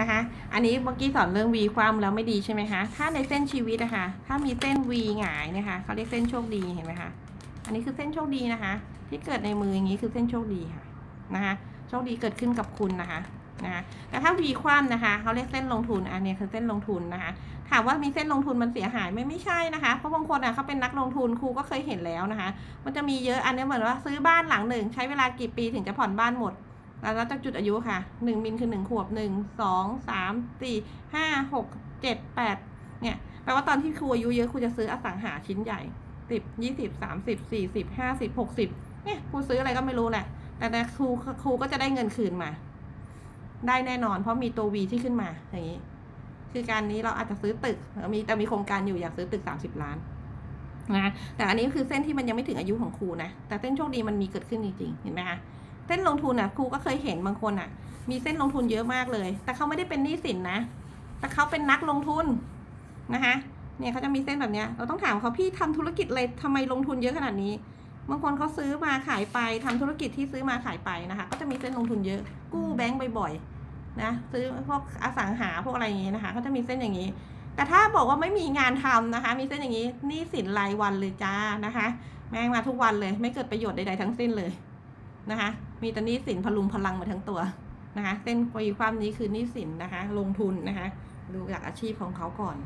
นะคะ อันนี้เมื่อกี้สอนเรื่อง V ความแล้วไม่ดีใช่ไหมคะ ถ้าในเส้นชีวิตนะคะ ถ้ามีเส้น V หงายนะคะเขาเรียกเส้นโชคดีเห็นไหมคะ อันนี้คือเส้นโชคดีนะคะ ที่เกิดในมืออย่างนี้คือเส้นโชคดีค่ะนะคะโชคดีเกิดขึ้นกับคุณนะคะนะคะแต่ถ้า V คว่ำนะคะเขาเรียกเส้นลงทุนอันนี้คือเส้นลงทุนนะคะ ถามว่ามีเส้นลงทุนมันเสียหายไหมไม่ใช่นะคะเพราะบางคนอะเขาเป็นนักลงทุนครูก็เคยเห็นแล้วนะคะ มันจะมีเยอะอันนี้เหมือนว่าซื้อบ้านหลังหนึ่งใช้เวลากี่ปีถึงจะผ่อนบ้านหมด แล้วจากจุดอายุค่ะหนึ่งมิลคือหนึ่งขวบหนึ่งสองสามสี่ห้าหกเจ็ดแปดเนี่ย แปลว่าตอนที่ครูอายุเยอะครูจะซื้ออสังหาชิ้นใหญ่สิบยี่สิบสามสิบสี่สิบห้าสิบหกสิบเนี่ยครูซื้ออะไรก็ไม่รู้แหละ แต่แต่ครูครูก็จะได้เงินคืนมา ได้แน่นอน เพราะมีตัววีที่ขึ้นมาอย่างนี้ คือการนี้เราอาจจะซื้อตึกมีแต่มีโครงการอยู่อยากซื้อตึกสามสิบล้านนะแต่อันนี้คือเส้นที่มันยังไม่ถึงอายุของครูนะ แต่เส้นโชคดีมันมีเกิดขึ้นจริงๆ เห็นไหมคะ ส้นลงทุนอะครูก็เคยเห็นบางคนอะ มีเส้นลงทุนเยอะมากเลย แต่เขาไม่ได้เป็นหนี้สินนะ แต่เขาเป็นนักลงทุนนะคะเนี่ยเขาจะมีเส้นแบบเนี้ยเราต้องถามเขาพี่ทำธุรกิจอะไรทำไมลงทุนเยอะขนาดนี้บางคนเขาซื้อมาขายไปทำธุรกิจที่ซื้อมาขายไปนะคะ ก็จะมีเส้นลงทุนเยอะ กู้แบงก์บ่อยๆนะซื้อพวกอสังหาพวกอะไรอย่างงี้นะคะก็จะมีเส้นอย่างนี้ แต่ถ้าบอกว่าไม่มีงานทำนะคะ มีเส้นอย่างนี้หนี้สินรายวันเลยจ้านะคะ แม่งมาทุกวันเลย ไม่เกิดประโยชน์ใดๆทั้งสิ้นเลย นะคะ มีแต่นี้สินพลุงพลังมาทั้งตัวนะคะ เส้นปีความนี้คือนี้สินนะคะ ลงทุนนะคะ ดูจากอาชีพของเขาก่อน